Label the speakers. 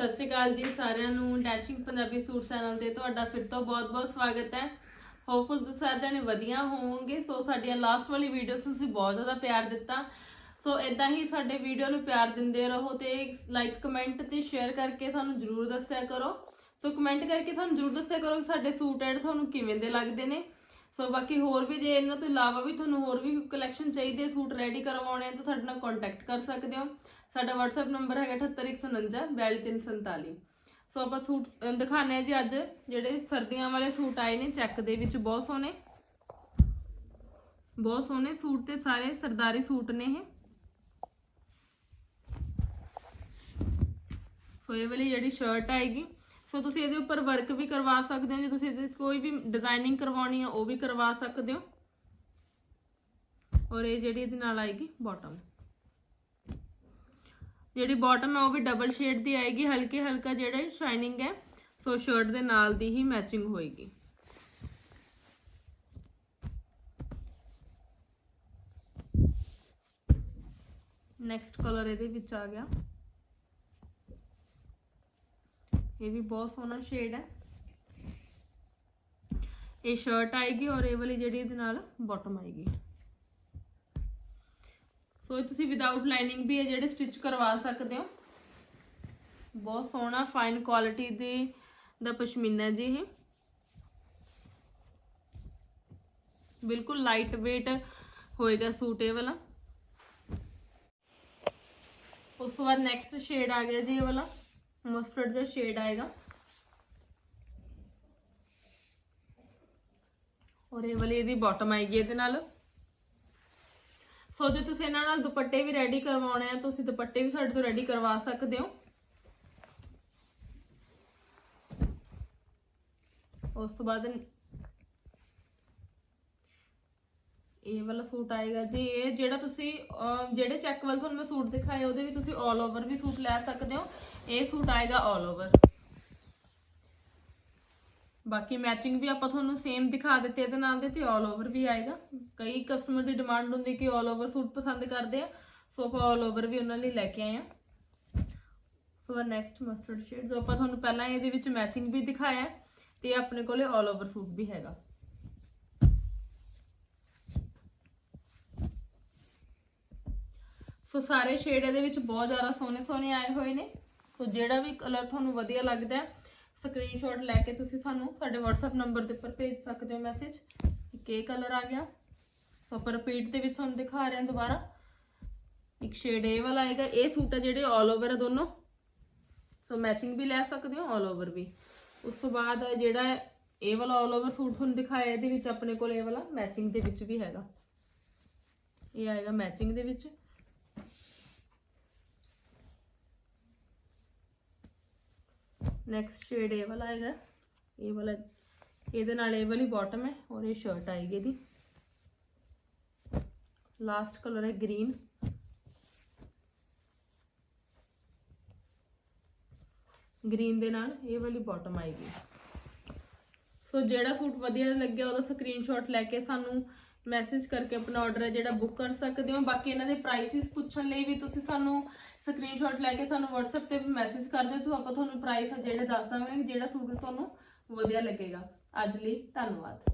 Speaker 1: ਸਤਿ ਸ਼੍ਰੀ ਅਕਾਲ ਜੀ ਸਾਰਿਆਂ ਨੂੰ, ਡੈਸ਼ਿੰਗ ਪੰਜਾਬੀ ਸੂਟ ਚੈਨਲ ਤੇ ਤੁਹਾਡਾ ਫਿਰ ਤੋਂ ਬਹੁਤ-ਬਹੁਤ ਸਵਾਗਤ ਹੈ। ਹੋਪਫੁਲ ਤੁਸੀਂ ਸਾਰੇ ਜਣੇ ਵਧੀਆ ਹੋਵੋਗੇ। ਸੋ ਸਾਡੀਆਂ ਲਾਸਟ ਵਾਲੀ ਵੀਡੀਓਸ ਨੂੰ ਤੁਸੀਂ ਬਹੁਤ ਜ਼ਿਆਦਾ ਪਿਆਰ ਦਿੱਤਾ। ਸੋ ਇਦਾਂ ਹੀ ਸਾਡੇ ਵੀਡੀਓ ਨੂੰ ਪਿਆਰ ਦਿੰਦੇ ਰਹੋ ਤੇ ਲਾਈਕ ਕਮੈਂਟ ਤੇ ਸ਼ੇਅਰ ਕਰਕੇ ਸਾਨੂੰ ਜਰੂਰ ਦੱਸਿਆ ਕਰੋ। ਸੋ ਕਮੈਂਟ ਕਰਕੇ ਸਾਨੂੰ ਜਰੂਰ ਦੱਸਿਆ ਕਰੋ ਕਿ ਸਾਡੇ ਸੂਟ ਐਡ ਤੁਹਾਨੂੰ ਕਿਵੇਂ ਦੇ ਲੱਗਦੇ ਨੇ। ਸੋ ਬਾਕੀ ਹੋਰ ਵੀ ਜੇ ਇਹਨਾਂ ਤੋਂ ਇਲਾਵਾ ਵੀ ਤੁਹਾਨੂੰ ਹੋਰ ਵੀ ਕਲੈਕਸ਼ਨ ਚਾਹੀਦੀ ਹੈ ਸੂਟ ਰੈਡੀ ਕਰਵਾਉਣੇ ਆ ਤਾਂ ਸਾਡੇ ਨਾਲ ਕੰਟੈਕਟ ਕਰ ਸਕਦੇ ਹੋ। ਸਾਡਾ WhatsApp ਨੰਬਰ ਹੈਗਾ 78149 42347 ਸੋ ਆਪਾਂ ਸੂਟ, ਅਹ, ਦਿਖਾਉਂਦੇ ਆ ਜੀ ਅੱਜ, ਜਿਹੜੇ ਸਰਦੀਆਂ ਵਾਲੇ ਸੂਟ ਆਏ ਨੇ, ਚੈੱਕ ਦੇ ਵਿੱਚ ਬਹੁਤ ਸੋਹਣੇ। ਬਹੁਤ ਸੋਹਣੇ ਸੂਟ ਤੇ ਸਾਰੇ ਸਰਦਾਰੀ ਸੂਟ ਨੇ ਇਹ। ਸੋ ਇਹ ਵਾਲੀ ਜਿਹੜੀ ਸ਼ਰਟ ਆਏਗੀ ਸੋ ਤੁਸੀਂ ਇਹਦੇ ਉੱਪਰ ਵਰਕ ਵੀ ਕਰਵਾ ਸਕਦੇ ਹੋ, ਜੇ ਤੁਸੀਂ ਇਹਦੇ ਕੋਈ ਵੀ ਡਿਜ਼ਾਈਨਿੰਗ ਕਰਵਾਉਣੀ ਹੈ ਉਹ ਵੀ ਕਰਵਾ ਸਕਦੇ ਹੋ। ਔਰ ਇਹ ਜਿਹੜੀ ਇਹਦੇ ਨਾਲ ਆਏਗੀ ਬਾਟਮ ਜਿਹੜੀ ਬਾਟਮ ਹੈ ਉਹ ਵੀ ਡਬਲ ਸ਼ੇਡ ਦੀ ਆਏਗੀ ਹਲਕੇ ਹਲਕਾ ਜਿਹੜਾ ਸ਼ਾਈਨਿੰਗ ਹੈ ਸੋ ਸ਼ਰਟ ਦੇ ਨਾਲ ਦੀ ਹੀ ਮੈਚਿੰਗ ਹੋਏਗੀ। ਨੈਕਸਟ ਕਲਰ ਇਹਦੇ ਵਿੱਚ ਆ ਗਿਆ। ਇਹ ਵੀ ਬਹੁਤ ਸੋਹਣਾ ਸ਼ੇਡ ਹੈ ਇਹ ਸ਼ਰਟ ਆਏਗੀ ਔਰ ਇਹ ਵਾਲੀ ਜਿਹੜੀ ਇਹਦੇ ਨਾਲ ਬਾਟਮ ਆਏਗੀ ਸੋ ਇਹ ਤੁਸੀਂ ਵਿਦਆਊਟ ਲਾਈਨਿੰਗ ਵੀ ਇਹ ਜਿਹੜੇ ਸਟਿਚ ਕਰਵਾ ਸਕਦੇ ਹੋ ਬਹੁਤ ਸੋਹਣਾ ਫਾਈਨ ਕੁਆਲਿਟੀ ਦੇ ਦਾ ਪਸ਼ਮੀਨਾ ਜੀ ਇਹ ਬਿਲਕੁਲ ਲਾਈਟ weight ਹੋਏਗਾ ਸੂਟ ਇਹ ਵਾਲਾ ਉਸ ਤੋਂ ਬਾਅਦ ਨੈਕਸਟ ਸ਼ੇਡ ਆ ਗਿਆ ਜੀ ਇਹ ਵਾਲਾ ਮਸਟਰਡ ਜਿਹਾ ਸ਼ੇਡ ਆਏਗਾ। ਔਰ ਇਹ ਵਾਲੀ ਇਹਦੀ ਬਾਟਮ ਆਏਗੀ ਇਹਦੇ ਨਾਲ। ਸੋ ਜੇ ਤੁਸੀਂ ਇਹਨਾਂ ਨਾਲ ਦੁਪੱਟੇ ਵੀ ਰੈਡੀ ਕਰਵਾਉਣੇ ਆ, ਤੁਸੀਂ ਦੁਪੱਟੇ ਵੀ ਸਾਡੇ ਤੋਂ ਰੈਡੀ ਕਰਵਾ ਸਕਦੇ ਹੋ। ਉਸ ਤੋਂ ਬਾਅਦ ਇਹ ਵਾਲਾ ਸੂਟ ਆਏਗਾ ਜੀ ਇਹ ਜਿਹੜਾ ਤੁਸੀਂ ਅਹ, ਜਿਹੜੇ ਚੈੱਕ ਵਾਲ ਤੁਹਾਨੂੰ ਮੈਂ ਸੂਟ ਦਿਖਾਏ ਉਹਦੇ ਵੀ ਤੁਸੀਂ 올 ਓਵਰ ਵੀ ਸੂਟ ਲੈ ਸਕਦੇ ਹੋ ਇਹ ਸੂਟ ਆਏਗਾ 올 ਓਵਰ ਬਾਕੀ ਮੈਚਿੰਗ ਵੀ ਆਪਾਂ ਤੁਹਾਨੂੰ ਸੇਮ ਦਿਖਾ ਦਿੱਤੇ ਇਹਦੇ ਨਾਲ ਦੇ ਤੇ 올 ਓਵਰ ਵੀ ਆਏਗਾ ਕਈ ਕਸਟਮਰ ਦੀ ਡਿਮਾਂਡ ਹੁੰਦੀ ਕਿ 올 ਓਵਰ ਸੂਟ ਪਸੰਦ ਕਰਦੇ ਆ ਸੋ ਆਪਾਂ 올 ਓਵਰ ਵੀ ਉਹਨਾਂ ਲਈ ਲੈ ਕੇ ਆਏ ਆ ਸੋ ਨੈਕਸਟ ਮਸਟਰਡ ਸ਼ੇਡ ਜੋ ਆਪਾਂ ਤੁਹਾਨੂੰ ਪਹਿਲਾਂ ਇਹਦੇ ਵਿੱਚ ਮੈਚਿੰਗ ਵੀ ਦਿਖਾਇਆ ਹੈ, ਤੇ ਆਪਣੇ ਕੋਲੇ 올 ਓਵਰ ਸੂਟ ਵੀ ਹੈਗਾ ਸੋ ਸਾਰੇ ਸ਼ੇਡ ਇਹਦੇ ਵਿੱਚ ਬਹੁਤ ਜ਼ਿਆਦਾ ਸੋਹਣੇ ਸੋਹਣੇ ਆਏ ਹੋਏ ਨੇ ਸੋ ਜਿਹੜਾ ਵੀ ਕਲਰ ਤੁਹਾਨੂੰ ਵਧੀਆ ਲੱਗਦਾ ਹੈ ਸਕਰੀਨਸ਼ਾਟ ਲੈ ਕੇ ਤੁਸੀਂ ਸਾਨੂੰ ਸਾਡੇ WhatsApp ਨੰਬਰ ਦੇ ਉੱਪਰ ਭੇਜ ਸਕਦੇ ਹੋ ਮੈਸੇਜ ਕਿ ਇਹ ਕਲਰ ਆ ਗਿਆ ਸੋ ਆਪਾਂ ਰਿਪੀਟ ਦੇ ਵਿੱਚ ਤੁਹਾਨੂੰ ਦਿਖਾ ਰਹੇ ਹਾਂ ਦੁਬਾਰਾ ਇੱਕ ਸ਼ੇਡ ਇਹ ਵਾਲਾ ਆਏਗਾ ਇਹ ਸੂਟ ਹੈ ਜਿਹੜੇ 올 ਓਵਰ ਹੈ ਦੋਨੋਂ ਸੋ ਮੈਚਿੰਗ ਵੀ ਲੈ ਸਕਦੇ ਹੋ 올 ਓਵਰ ਵੀ ਉਸ ਤੋਂ ਬਾਅਦ ਜਿਹੜਾ ਇਹ ਵਾਲਾ 올 ਓਵਰ ਸੂਟ ਤੁਹਾਨੂੰ ਦਿਖਾਇਆ ਇਹਦੇ ਵਿੱਚ ਆਪਣੇ ਕੋਲ ਇਹ ਵਾਲਾ ਮੈਚਿੰਗ ਦੇ ਵਿੱਚ ਵੀ ਹੈਗਾ ਇਹ ਆਏਗਾ ਮੈਚਿੰਗ ਦੇ ਵਿੱਚ ਨੈਕਸਟ ਸ਼ੇਡ ਇਹ ਵਾਲਾ ਹੈਗਾ, ਇਹ ਵਾਲਾ, ਇਹਦੇ ਨਾਲ ਇਹ ਵਾਲੀ ਬਾਟਮ ਹੈ ਔਰ ਇਹ ਸ਼ਰਟ ਆਏਗੀ ਇਹਦੀ। ਲਾਸਟ ਕਲਰ ਹੈ ਗ੍ਰੀਨ ਗ੍ਰੀਨ ਦੇ ਨਾਲ ਇਹ ਵਾਲੀ ਬਾਟਮ ਆਏਗੀ। ਸੋ ਜਿਹੜਾ ਸੂਟ ਵਧੀਆ ਲੱਗਿਆ, ਉਹਦਾ ਸਕਰੀਨਸ਼ਾਟ ਲੈ ਕੇ ਸਾਨੂੰ ਮੈਸੇਜ ਕਰਕੇ ਆਪਣਾ ਆਰਡਰ ਹੈ ਜਿਹੜਾ ਬੁੱਕ ਕਰ ਸਕਦੇ ਹੋ। ਬਾਕੀ ਇਹਨਾਂ ਦੇ ਪ੍ਰਾਈਸਿਸ ਪੁੱਛਣ ਲਈ ਵੀ ਤੁਸੀਂ ਸਾਨੂੰ ਸਕਰੀਨਸ਼ਾਟ ਲੈ ਕੇ ਸਾਨੂੰ WhatsApp ਤੇ ਮੈਸੇਜ ਕਰ ਦਿਓ, ਤਾਂ ਆਪਾਂ ਤੁਹਾਨੂੰ ਪ੍ਰਾਈਸ ਜਿਹੜੇ ਦੱਸ ਦਵਾਂਗੇ ਜਿਹੜਾ ਸੂਟ ਤੁਹਾਨੂੰ ਵਧੀਆ ਲੱਗੇਗਾ। ਅੱਜ ਲਈ ਧੰਨਵਾਦ।